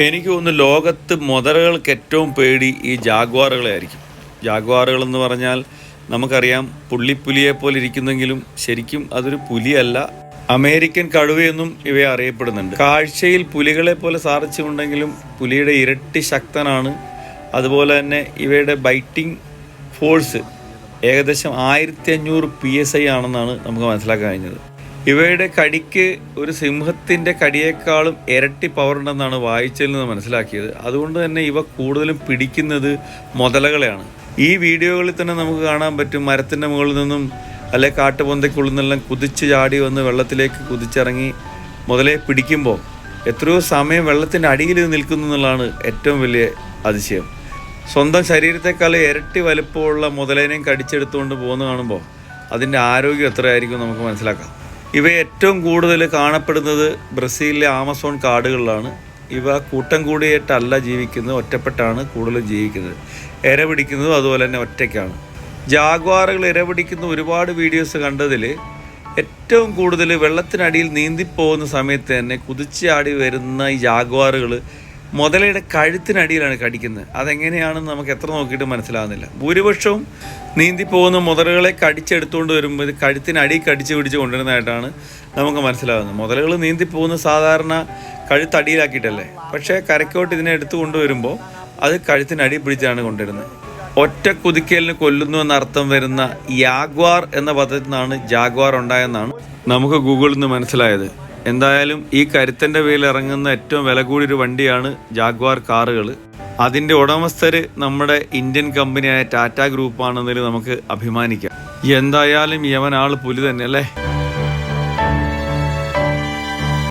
എനിക്ക് തോന്നുന്നു ലോകത്ത് മുതലകൾക്ക് ഏറ്റവും പേടി ഈ ജാഗ്വാറുകളെ ആയിരിക്കും. ജാഗ്വാറുകൾ എന്ന് പറഞ്ഞാൽ നമുക്കറിയാം പുള്ളിപ്പുലിയെ പോലെ ഇരിക്കുന്നെങ്കിലും ശരിക്കും അതൊരു പുലിയല്ല. അമേരിക്കൻ കടുവയെന്നും ഇവയെ അറിയപ്പെടുന്നുണ്ട്. കാഴ്ചയിൽ പുലികളെ പോലെ സാധിച്ചുണ്ടെങ്കിലും പുലിയുടെ ഇരട്ടി ശക്തനാണ്. അതുപോലെ തന്നെ ഇവയുടെ ബൈറ്റിംഗ് ഫോഴ്സ് ഏകദേശം ആയിരത്തി അഞ്ഞൂറ് പി എസ് ഐ ആണെന്നാണ് നമുക്ക് മനസ്സിലാക്കാൻ കഴിഞ്ഞത്. ഇവയുടെ കടിക്ക് ഒരു സിംഹത്തിന്റെ കടിയേക്കാളും ഇരട്ടി പവർ ഉണ്ടെന്നാണ് വായിച്ചതിൽ നിന്ന് മനസ്സിലാക്കിയത്. അതുകൊണ്ട് തന്നെ ഇവ കൂടുതലും പിടിക്കുന്നത് മുതലകളെയാണ്. ഈ വീഡിയോകളിൽ തന്നെ നമുക്ക് കാണാൻ പറ്റും മരത്തിന്റെ മുകളിൽ നിന്നും അല്ലെ കാട്ടുപൊന്തയ്ക്കുള്ളിൽ നിന്നെല്ലാം കുതിച്ച് ചാടി വന്ന് വെള്ളത്തിലേക്ക് കുതിച്ചിറങ്ങി മുതലേ പിടിക്കുമ്പോൾ എത്രയോ സമയം വെള്ളത്തിന്റെ അടിയിൽ നിൽക്കുന്നു എന്നുള്ളതാണ് ഏറ്റവും വലിയ അതിശയം. സ്വന്തം ശരീരത്തെക്കാൾ ഇരട്ടി വലുപ്പമുള്ള മുതലേനെയും കടിച്ചെടുത്തുകൊണ്ട് പോകുന്ന കാണുമ്പോൾ അതിന്റെ ആരോഗ്യം എത്രയായിരിക്കും നമുക്ക് മനസ്സിലാക്കാം. ഇവ ഏറ്റവും കൂടുതൽ കാണപ്പെടുന്നത് ബ്രസീലിലെ ആമസോൺ കാടുകളിലാണ്. ഇവ കൂട്ടം കൂടിയിട്ടല്ല ജീവിക്കുന്നത് ഒറ്റപ്പെട്ടാണ് കൂടുതലും ജീവിക്കുന്നത്. ഇര പിടിക്കുന്നതും അതുപോലെ തന്നെ ഒറ്റയ്ക്കാണ്. ജാഗ്വാറുകൾ ഇര പിടിക്കുന്ന ഒരുപാട് വീഡിയോസ് കണ്ടതിൽ ഏറ്റവും കൂടുതൽ വെള്ളത്തിനടിയിൽ നീന്തിപ്പോകുന്ന സമയത്ത് തന്നെ കുതിച്ചാടി വരുന്ന ഈ ജാഗ്വാറുകൾ മുതലയുടെ കഴുത്തിനടിയിലാണ് കടിക്കുന്നത്. അതെങ്ങനെയാണെന്ന് നമുക്ക് എത്ര നോക്കിയിട്ട് മനസ്സിലാകുന്നില്ല ഭൂരിപക്ഷവും നീന്തി പോകുന്ന മുതലകളെ കടിച്ചെടുത്തുകൊണ്ട് വരുമ്പോൾ ഇത് കഴുത്തിനടി കടിച്ച് പിടിച്ച് കൊണ്ടുവരുന്നതായിട്ടാണ് നമുക്ക് മനസ്സിലാകുന്നത് മുതലകൾ നീന്തി പോകുന്ന സാധാരണ കഴുത്തടിയിലാക്കിയിട്ടല്ലേ? പക്ഷേ കരക്കോട്ട് ഇതിനെ എടുത്തു കൊണ്ടുവരുമ്പോൾ അത് കഴുത്തിനടി പിടിച്ചാണ് കൊണ്ടുവരുന്നത്. ഒറ്റ കുതിക്കലിന് കൊല്ലുന്നു എന്ന അർത്ഥം വരുന്ന യാഗ്വാർ എന്ന പദത്തിൽ നിന്നാണ് ജാഗ്വാർ ഉണ്ടായെന്നാണ് നമുക്ക് ഗൂഗിളിൽ നിന്ന് മനസ്സിലായത്. എന്തായാലും ഈ കരുത്തന്റെ പേരിൽ ഇറങ്ങുന്ന ഏറ്റവും വില കൂടിയൊരു വണ്ടിയാണ് ജാഗ്വാർ കാറുകൾ അതിന്റെ ഉടമസ്ഥര് നമ്മുടെ ഇന്ത്യൻ കമ്പനിയായ ടാറ്റ ഗ്രൂപ്പാണെന്നതിൽ നമുക്ക് അഭിമാനിക്കാം. എന്തായാലും യവൻ ആൾ പുലി തന്നെ അല്ലേ